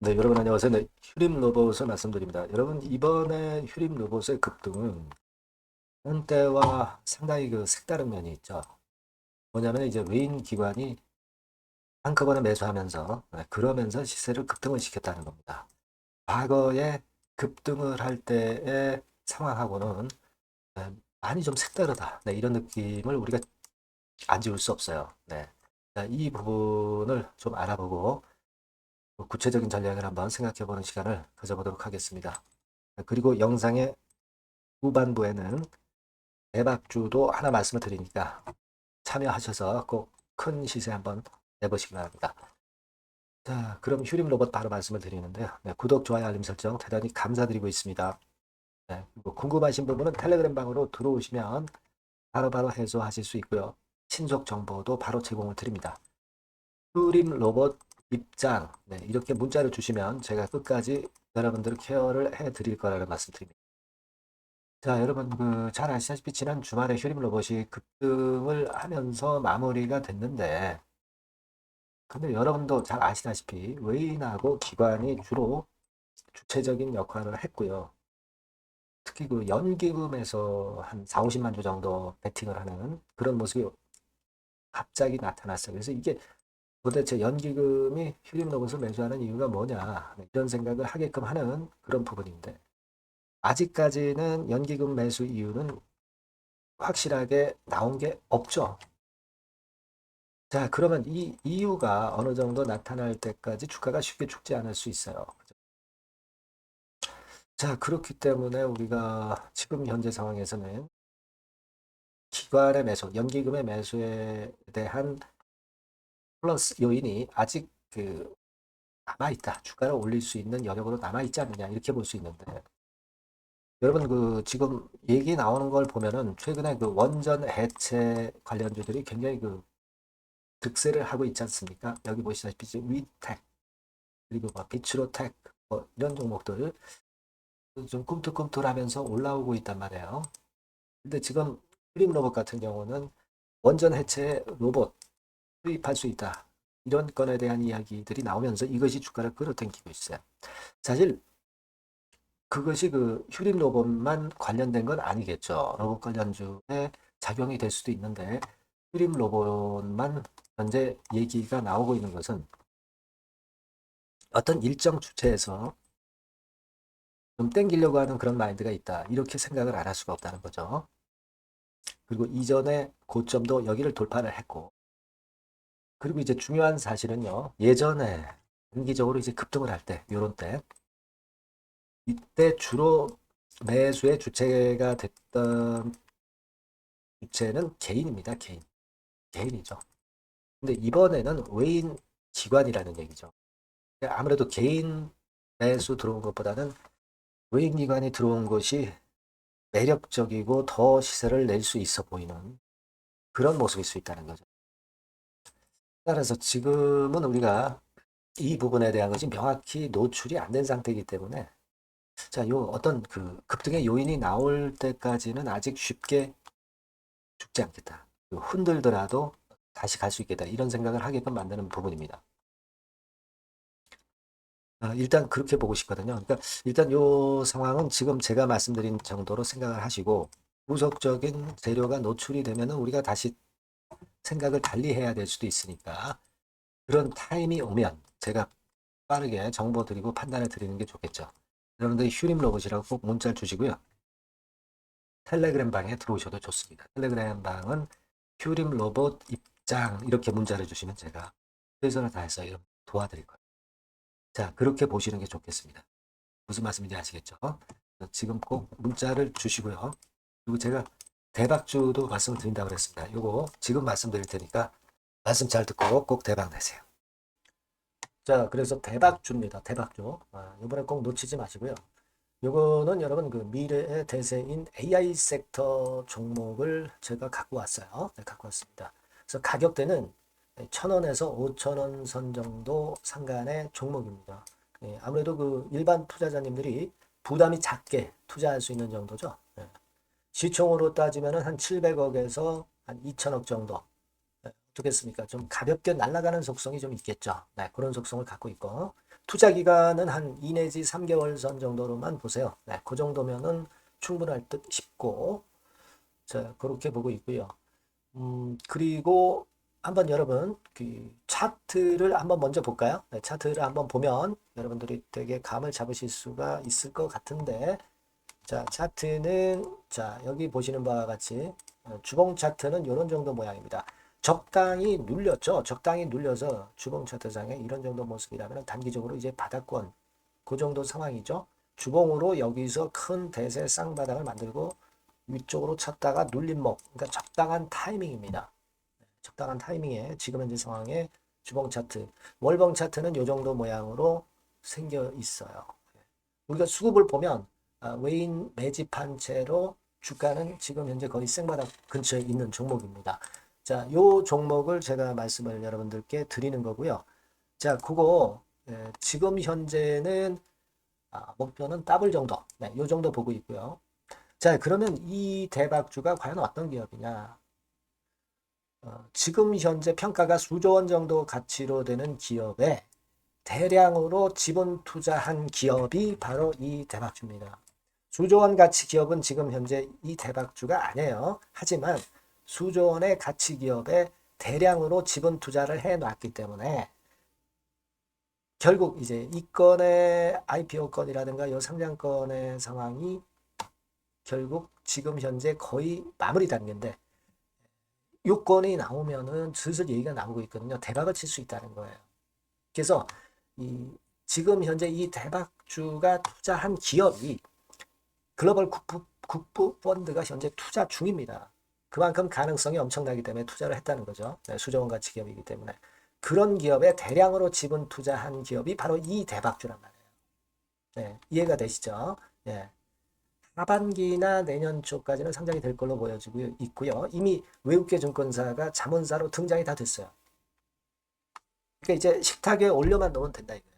네, 여러분 안녕하세요. 네, 휴림 로봇을 말씀드립니다. 여러분 이번에 휴림 로봇의 급등은 한때와 상당히 그 색다른 면이 있죠. 뭐냐면 이제 외인 기관이 한꺼번에 매수하면서 네, 그러면서 시세를 급등을 시켰다는 겁니다. 과거에 급등을 할 때의 상황하고는 네, 많이 좀 색다르다. 네, 이런 느낌을 우리가 안 지울 수 없어요. 네, 자, 이 부분을 좀 알아보고 구체적인 전략을 한번 생각해 보는 시간을 가져보도록 하겠습니다. 그리고 영상의 후반부에는 대박주도 하나 말씀을 드리니까 참여하셔서 꼭 큰 시세 한번 내보시기 바랍니다. 자, 그럼 휴림 로봇 바로 말씀을 드리는데요. 네, 구독, 좋아요, 알림 설정 대단히 감사드리고 있습니다. 네, 그리고 궁금하신 부분은 텔레그램 방으로 들어오시면 바로바로 해소하실 수 있고요. 신속 정보도 바로 제공을 드립니다. 휴림 로봇 입장 네, 이렇게 문자를 주시면 제가 끝까지 여러분들 케어를 해 드릴 거라는 말씀드립니다. 자, 여러분 그 잘 아시다시피 지난 주말에 휴림 로봇이 급등을 하면서 마무리가 됐는데 근데 여러분도 잘 아시다시피 외인하고 기관이 주로 주체적인 역할을 했고요. 특히 그 연기금에서 한 4, 50만 주 정도 베팅을 하는 그런 모습이 갑자기 나타났어요. 그래서 이게 도대체 연기금이 휴림 로봇을 매수하는 이유가 뭐냐 이런 생각을 하게끔 하는 그런 부분인데 아직까지는 연기금 매수 이유는 확실하게 나온 게 없죠. 자, 그러면 이 이유가 어느 정도 나타날 때까지 주가가 쉽게 죽지 않을 수 있어요. 자, 그렇기 때문에 우리가 지금 현재 상황에서는 기관의 매수, 연기금의 매수에 대한 플러스 요인이 아직 그 남아있다. 주가를 올릴 수 있는 영역으로 남아있지 않느냐. 이렇게 볼 수 있는데. 여러분, 그, 지금 얘기 나오는 걸 보면은 최근에 그 원전 해체 관련주들이 굉장히 그 득세를 하고 있지 않습니까? 여기 보시다시피 지금 위텍, 그리고 뭐 비츠로텍, 뭐 이런 종목들 좀 꿈틀꿈틀하면서 올라오고 있단 말이에요. 근데 지금 프림 로봇 같은 경우는 원전 해체 로봇 수입할 수 있다. 이런 건에 대한 이야기들이 나오면서 이것이 주가를 끌어당기고 있어요. 사실 그것이 그 휴림 로봇만 관련된 건 아니겠죠. 로봇 관련주에 작용이 될 수도 있는데 휴림 로봇만 현재 얘기가 나오고 있는 것은 어떤 일정 주체에서 좀 땡기려고 하는 그런 마인드가 있다. 이렇게 생각을 안 할 수가 없다는 거죠. 그리고 이전에 고점도 여기를 돌파를 했고 그리고 이제 중요한 사실은요. 예전에 단기적으로 이제 급등을 할 때, 요런 때, 이때 주로 매수의 주체가 됐던 주체는 개인입니다. 개인. 개인이죠. 근데 이번에는 외인 기관이라는 얘기죠. 아무래도 개인 매수 들어온 것보다는 외인 기관이 들어온 것이 매력적이고 더 시세를 낼 수 있어 보이는 그런 모습일 수 있다는 거죠. 따라서 지금은 우리가 이 부분에 대한 것이 명확히 노출이 안 된 상태이기 때문에 자, 요 어떤 그 급등의 요인이 나올 때까지는 아직 쉽게 죽지 않겠다. 흔들더라도 다시 갈 수 있겠다. 이런 생각을 하게끔 만드는 부분입니다. 아, 일단 그렇게 보고 싶거든요. 그러니까 일단 요 상황은 지금 제가 말씀드린 정도로 생각을 하시고 후속적인 재료가 노출이 되면은 우리가 다시 생각을 달리 해야 될 수도 있으니까 그런 타임이 오면 제가 빠르게 정보 드리고 판단을 드리는 게 좋겠죠. 여러분들 휴림 로봇이라고 꼭 문자를 주시고요. 텔레그램 방에 들어오셔도 좋습니다. 텔레그램 방은 휴림 로봇 입장 이렇게 문자를 주시면 제가 최선을 다해서 도와드릴 거예요. 자, 그렇게 보시는 게 좋겠습니다. 무슨 말씀인지 아시겠죠? 지금 꼭 문자를 주시고요. 그리고 제가 대박주도 말씀을 드린다고 그랬습니다. 요거 지금 말씀드릴 테니까 말씀 잘 듣고 꼭 대박 내세요. 자, 그래서 대박주입니다. 대박주. 아, 이번에 꼭 놓치지 마시고요. 요거는 여러분 그 미래의 대세인 AI 섹터 종목을 제가 갖고 왔어요. 네, 갖고 왔습니다. 그래서 가격대는 1,000원에서 5,000원 선 정도 상간의 종목입니다. 네, 아무래도 그 일반 투자자님들이 부담이 작게 투자할 수 있는 정도죠. 네. 시총으로 따지면 한 700억에서 한 2천억 정도. 네, 어떻겠습니까? 좀 가볍게 날아가는 속성이 좀 있겠죠. 네, 그런 속성을 갖고 있고 투자 기간은 한 2 내지 3개월 전 정도로만 보세요. 네, 그 정도면은 충분할 듯 싶고, 자, 그렇게 보고 있고요. 음, 그리고 한번 여러분, 그 차트를 한번 먼저 볼까요? 네, 차트를 한번 보면 여러분들이 되게 감을 잡으실 수가 있을 것 같은데, 자, 차트는, 자, 여기 보시는 바와 같이, 어, 주봉 차트는 이런 정도 모양입니다. 적당히 눌렸죠. 적당히 눌려서 주봉 차트상에 이런 정도 모습이라면 단기적으로 이제 바닥권 그 정도 상황이죠. 주봉으로 여기서 큰 대세 쌍바닥을 만들고 위쪽으로 쳤다가 눌림목 그러니까 적당한 타이밍입니다. 적당한 타이밍에 지금 현재 상황에 주봉 차트 월봉 차트는 이 정도 모양으로 생겨 있어요. 우리가 수급을 보면 아, 외인 매집한 채로 주가는 지금 현재 거의 생바닥 근처에 있는 종목입니다. 자, 요 종목을 제가 말씀을 여러분들께 드리는 거고요. 자, 그거 예, 지금 현재는 아, 목표는 더블 정도, 네, 요 정도 보고 있고요. 자, 그러면 이 대박주가 과연 어떤 기업이냐? 어, 지금 현재 평가가 수조 원 정도 가치로 되는 기업에 대량으로 지분 투자한 기업이 바로 이 대박주입니다. 수조 원 가치 기업은 지금 현재 이 대박주가 아니에요. 하지만 수조 원의 가치 기업에 대량으로 지분 투자를 해 놨기 때문에 결국 이제 이 건의 IPO 건이라든가 이 상장 건의 상황이 결국 지금 현재 거의 마무리 단계인데 요건이 나오면은 슬슬 얘기가 나오고 있거든요. 대박을 칠 수 있다는 거예요. 그래서 이 지금 현재 이 대박주가 투자한 기업이 글로벌 국부, 국부 펀드가 현재 투자 중입니다. 그만큼 가능성이 엄청나기 때문에 투자를 했다는 거죠. 네, 수조원 가치 기업이기 때문에. 그런 기업에 대량으로 지분 투자한 기업이 바로 이 대박주란 말이에요. 네, 이해가 되시죠? 예. 하반기나 내년 초까지는 상장이 될 걸로 보여지고 있고요. 이미 외국계 증권사가 자문사로 등장이 다 됐어요. 그러니까 이제 식탁에 올려만 놓으면 된다 이거예요.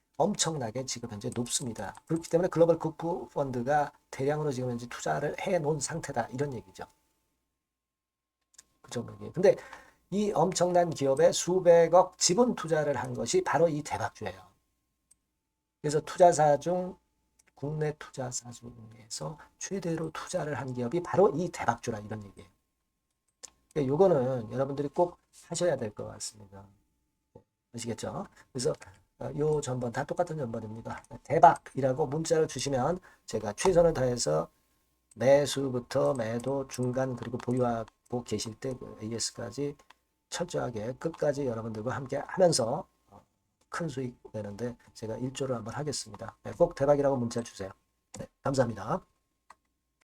엄청나게 지금 현재 높습니다. 그렇기 때문에 글로벌 국부 펀드가 대량으로 지금 현재 투자를 해 놓은 상태다. 이런 얘기죠. 그 정도예요. 근데 이 엄청난 기업에 수백억 지분 투자를 한 것이 바로 이 대박주예요. 그래서 투자사 중 국내 투자사 중에서 최대로 투자를 한 기업이 바로 이 대박주라 이런 얘기예요. 그러니까 요거는 여러분들이 꼭 하셔야 될 것 같습니다. 아시겠죠? 그래서 어, 요 전번 다 똑같은 전번입니다. 대박이라고 문자를 주시면 제가 최선을 다해서 매수부터 매도 중간 그리고 보유하고 계실 때그 AS까지 철저하게 끝까지 여러분들과 함께 하면서 어, 큰 수익 내는데 제가 일조를 한번 하겠습니다. 네, 꼭 대박이라고 문자 주세요. 네, 감사합니다.